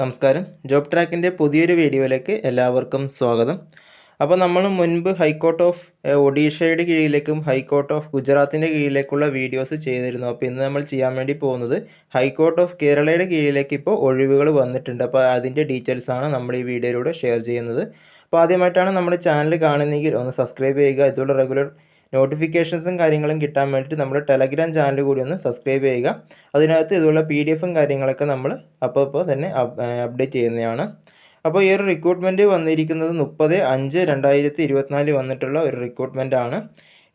നമസ്കാരം. ജോബ് ട്രാക്കിന്റെ പുതിയൊരു വീഡിയോയിലേക്ക് എല്ലാവർക്കും സ്വാഗതം. അപ്പോൾ നമ്മൾ മുൻപ് ഹൈക്കോർട്ട് ഓഫ് ഒഡീഷയുടെ കീഴിലേക്കും ഹൈക്കോർട്ട് ഓഫ് ഗുജറാത്തിന്റെ കീഴിലേക്കുള്ള വീഡിയോസ് ചെയ്തിരുന്നു. അപ്പോൾ ഇന്ന് നമ്മൾ ചെയ്യാൻ വേണ്ടി പോകുന്നത് ഹൈക്കോർട്ട് ഓഫ് കേരളയുടെ കീഴിലേക്ക് ഇപ്പോൾ ഒഴിവുകൾ വന്നിട്ടുണ്ട്. അപ്പോൾ അതിന്റെ ഡീറ്റെയിൽസ് ആണ് നമ്മൾ ഈ വീഡിയോയിലൂടെ ഷെയർ ചെയ്യുന്നത്. അപ്പോൾ ആദ്യമായിട്ടാണ് നമ്മുടെ ചാനൽ കാണുന്നതെങ്കിൽ ഒന്ന് സബ്സ്ക്രൈബ് ചെയ്യുക. ഇതുപോലെ റെഗുലർ നോട്ടിഫിക്കേഷൻസും കാര്യങ്ങളും കിട്ടാൻ വേണ്ടിയിട്ട് നമ്മുടെ ടെലഗ്രാം ചാനൽ കൂടി ഒന്ന് സബ്സ്ക്രൈബ് ചെയ്യുക. അതിനകത്ത് ഇതുള്ള പി ഡി എഫും കാര്യങ്ങളൊക്കെ നമ്മൾ അപ്പോൾ തന്നെ അപ്ഡേറ്റ് ചെയ്യുന്നതാണ്. അപ്പോൾ ഈ ഒരു റിക്രൂട്ട്മെന്റ് വന്നിരിക്കുന്നത് മുപ്പത് അഞ്ച് രണ്ടായിരത്തി ഇരുപത്തിനാലിൽ വന്നിട്ടുള്ള ഒരു റിക്രൂട്ട്മെന്റ് ആണ്.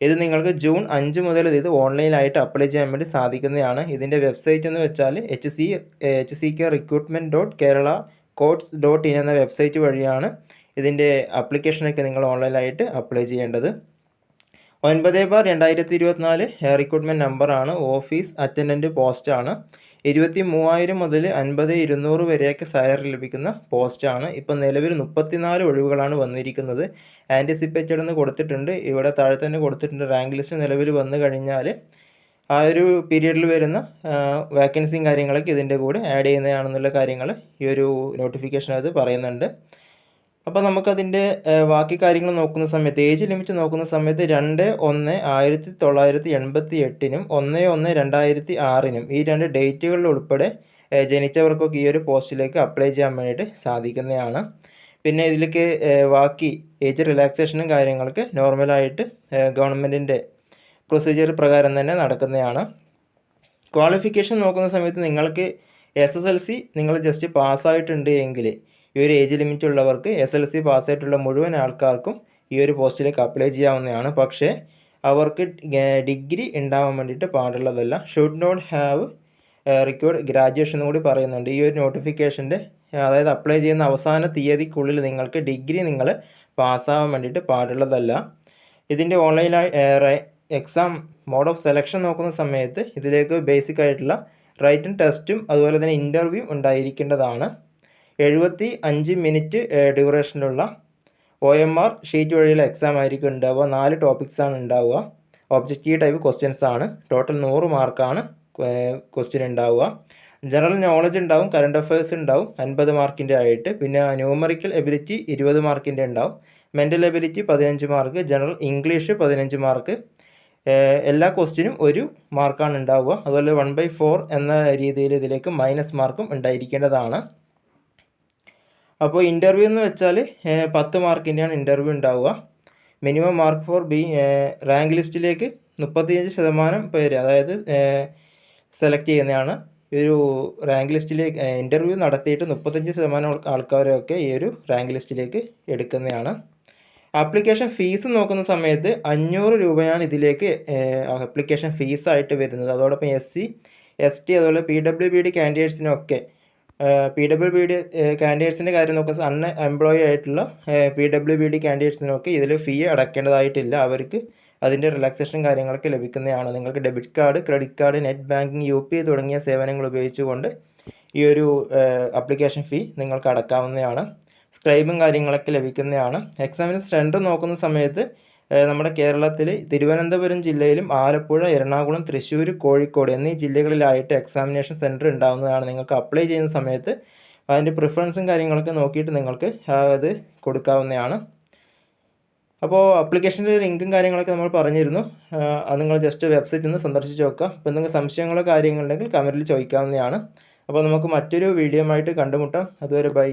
ഇത് നിങ്ങൾക്ക് ജൂൺ അഞ്ച് മുതൽ ഇത് ഓൺലൈനായിട്ട് അപ്ലൈ ചെയ്യാൻ വേണ്ടി സാധിക്കുന്നതാണ്. ഇതിന്റെ വെബ്സൈറ്റ് എന്ന് വെച്ചാൽ H C H C K recruitment dot Kerala codes dot in എന്ന വെബ്സൈറ്റ് വഴിയാണ് ഇതിന്റെ അപ്ലിക്കേഷനൊക്കെ നിങ്ങൾ ഓൺലൈനായിട്ട് അപ്ലൈ ചെയ്യേണ്ടത്. ഒൻപത് ബാർ രണ്ടായിരത്തി ഇരുപത്തിനാല് റിക്രൂട്ട്മെന്റ് നമ്പറാണ് ഓഫീസ് അറ്റൻഡന്റ് പോസ്റ്റാണ് ഇരുപത്തി മൂവായിരം മുതൽ അൻപത് ഇരുന്നൂറ് വരെയൊക്കെ സാലറി ലഭിക്കുന്ന പോസ്റ്റാണ് ഇപ്പം നിലവിൽ മുപ്പത്തിനാല് ഒഴിവുകളാണ് വന്നിരിക്കുന്നത്. ആന്റിസിപ്പേറ്റഡ് എന്ന് കൊടുത്തിട്ടുണ്ട്. ഇവിടെ താഴെ തന്നെ കൊടുത്തിട്ടുണ്ട്. റാങ്ക് ലിസ്റ്റ് നിലവിൽ വന്നു കഴിഞ്ഞാൽ ആ ഒരു പീരീഡിൽ വരുന്ന വേക്കൻസിയും കാര്യങ്ങളൊക്കെ ഇതിന്റെ കൂടെ ആഡ് ചെയ്യുന്നതാണെന്നുള്ള കാര്യങ്ങൾ ഈ ഒരു നോട്ടിഫിക്കേഷനകത്ത് പറയുന്നുണ്ട്. അപ്പോൾ നമുക്കതിന്റെ ബാക്കി കാര്യങ്ങൾ നോക്കുന്ന സമയത്ത് ഏജ് ലിമിറ്റ് നോക്കുന്ന സമയത്ത് രണ്ട് ഒന്ന് ആയിരത്തി തൊള്ളായിരത്തി എൺപത്തി എട്ടിനും ഒന്ന് ഒന്ന് രണ്ടായിരത്തി ആറിനും ഈ രണ്ട് ഡേറ്റുകളിൽ ഉൾപ്പെടെ ജനിച്ചവർക്കൊക്കെ ഈ ഒരു പോസ്റ്റിലേക്ക് അപ്ലൈ ചെയ്യാൻ വേണ്ടിയിട്ട് സാധിക്കുന്നതാണ്. പിന്നെ ഇതിലേക്ക് ബാക്കി ഏജ് റിലാക്സേഷനും കാര്യങ്ങൾക്ക് നോർമലായിട്ട് ഗവൺമെന്റിന്റെ പ്രൊസീജിയർ പ്രകാരം തന്നെ നടക്കുന്നതാണ്. ക്വാളിഫിക്കേഷൻ നോക്കുന്ന സമയത്ത് നിങ്ങൾക്ക് എസ് എസ് എൽ സി നിങ്ങൾ ജസ്റ്റ് പാസ്സായിട്ടുണ്ട് എങ്കിൽ ഈ ഒരു ഏജ് ലിമിറ്റ് ഉള്ളവർക്ക് എസ് എൽ സി പാസ്സായിട്ടുള്ള മുഴുവൻ ആൾക്കാർക്കും ഈ ഒരു പോസ്റ്റിലേക്ക് അപ്ലൈ ചെയ്യാവുന്നതാണ്. പക്ഷേ അവർക്ക് ഡിഗ്രി ഉണ്ടാവാൻ വേണ്ടിയിട്ട് പാടുള്ളതല്ല. Should not have required graduation കൂടി പറയുന്നുണ്ട്. ഈ ഒരു നോട്ടിഫിക്കേഷന്റെ അതായത് അപ്ലൈ ചെയ്യുന്ന അവസാന തീയതിക്കുള്ളിൽ നിങ്ങൾക്ക് ഡിഗ്രി നിങ്ങൾ പാസ്സാവാൻ വേണ്ടിയിട്ട് പാടുള്ളതല്ല. ഇതിന്റെ ഓൺലൈനായി എക്സാം മോഡ് ഓഫ് സെലക്ഷൻ നോക്കുന്ന സമയത്ത് ഇതിലേക്ക് ബേസിക് ആയിട്ടുള്ള റൈറ്റൻ ടെസ്റ്റും അതുപോലെ തന്നെ ഇന്റർവ്യൂ ഉണ്ടായിരിക്കേണ്ടതാണ്. എഴുപത്തി അഞ്ച് മിനിറ്റ് ഡ്യൂറേഷനുള്ള ഒ എം ആർ ഷീറ്റ് വഴിയുള്ള എക്സാം ആയിരിക്കും ഉണ്ടാവുക. നാല് ടോപ്പിക്സ് ആണ് ഉണ്ടാവുക. ഒബ്ജക്റ്റീവ് ടൈപ്പ് ക്വസ്റ്റ്യൻസ് ആണ്. ടോട്ടൽ നൂറ് മാർക്കാണ് ക്വസ്റ്റ്യൻ ഉണ്ടാവുക. ജനറൽ നോളജ് ഉണ്ടാവും കറണ്ട് അഫയേഴ്സ് ഉണ്ടാവും അൻപത് മാർക്കിന്റെ ആയിട്ട്. പിന്നെ ന്യൂമറിക്കൽ എബിലിറ്റി ഇരുപത് മാർക്കിന്റെ ഉണ്ടാവും. മെന്റൽ എബിലിറ്റി പതിനഞ്ച് മാർക്ക് ജനറൽ ഇംഗ്ലീഷ് പതിനഞ്ച് മാർക്ക്. എല്ലാ ക്വസ്റ്റ്യനും ഒരു മാർക്കാണ് ഉണ്ടാവുക. അതുപോലെ വൺ ബൈ ഫോർ എന്ന രീതിയിൽ ഇതിലേക്ക് മൈനസ് മാർക്കും ഉണ്ടായിരിക്കേണ്ടതാണ്. അപ്പോൾ ഇന്റർവ്യൂ എന്ന് വെച്ചാൽ പത്ത് മാർക്കിന്റെയാണ് ഇന്റർവ്യൂ ഉണ്ടാവുക. Minimum mark for B rank ലിസ്റ്റിലേക്ക് മുപ്പത്തിയഞ്ച് ശതമാനം പേര് അതായത് സെലക്ട് ചെയ്യുന്നതാണ്. ഒരു റാങ്ക് ലിസ്റ്റിലേക്ക് ഇന്റർവ്യൂ നടത്തിയിട്ട് മുപ്പത്തഞ്ച് ശതമാനം ആൾക്കാരെയൊക്കെ ഈ ഒരു റാങ്ക് ലിസ്റ്റിലേക്ക് എടുക്കുന്നതാണ്. ആപ്ലിക്കേഷൻ ഫീസ് നോക്കുന്ന സമയത്ത് അഞ്ഞൂറ് രൂപയാണ് ഇതിലേക്ക് ആപ്ലിക്കേഷൻ ഫീസായിട്ട് വരുന്നത്. അതോടൊപ്പം എസ് സി എസ് ടി അതുപോലെ പി ഡബ്ല്യു ബി ഡി കാൻഡിഡേറ്റ്സിനൊക്കെ പി ഡബ്ല്യു ബി ഡി കാൻഡിഡേറ്റ്സിന്റെ കാര്യം നോക്കുക അൺ എംപ്ലോയി ആയിട്ടുള്ള പി ഡബ്ല്യു ബി ഡി കാൻഡിഡേറ്റ്സിനൊക്കെ ഇതിൽ ഫീ അടയ്ക്കേണ്ടതായിട്ടില്ല അവർക്ക് അതിന്റെ റിലാക്സേഷൻ കാര്യങ്ങളൊക്കെ ലഭിക്കുന്നതാണ്. നിങ്ങൾക്ക് debit card credit card net banking U P തുടങ്ങിയ സേവനങ്ങൾ ഉപയോഗിച്ചുകൊണ്ട് ഈ ഒരു അപ്ലിക്കേഷൻ ഫീ നിങ്ങൾക്ക് അടക്കാവുന്നതാണ്. സ്ക്രൈബും കാര്യങ്ങളൊക്കെ ലഭിക്കുന്നതാണ്. എക്സാമിന് സെന്റർ നോക്കുന്ന സമയത്ത് നമ്മുടെ കേരളത്തിൽ തിരുവനന്തപുരം ജില്ലയിലും ആലപ്പുഴ എറണാകുളം തൃശ്ശൂർ കോഴിക്കോട് എന്നീ ജില്ലകളിലായിട്ട് എക്സാമിനേഷൻ സെന്റർ ഉണ്ടാകുന്നതാണ് നിങ്ങൾക്ക് അപ്ലൈ ചെയ്യുന്ന സമയത്ത് അതിന്റെ പ്രിഫറൻസും കാര്യങ്ങളൊക്കെ നോക്കിയിട്ട് നിങ്ങൾക്ക് അത് കൊടുക്കാവുന്നതാണ്. അപ്പോൾ അപ്ലിക്കേഷന്റെ ലിങ്കും കാര്യങ്ങളൊക്കെ നമ്മൾ പറഞ്ഞിരുന്നു. അത് നിങ്ങൾ ജസ്റ്റ് വെബ്സൈറ്റ് ഒന്ന് സന്ദർശിച്ച് നോക്കുക. അപ്പോൾ എന്തെങ്കിലും സംശയങ്ങളോ കാര്യങ്ങളുണ്ടെങ്കിൽ കമന്റിൽ ചോദിക്കാവുന്നതാണ്. അപ്പോൾ നമുക്ക് മറ്റൊരു വീഡിയോ ആയിട്ട് കണ്ടുമുട്ടാം. അതുവരെ ബൈ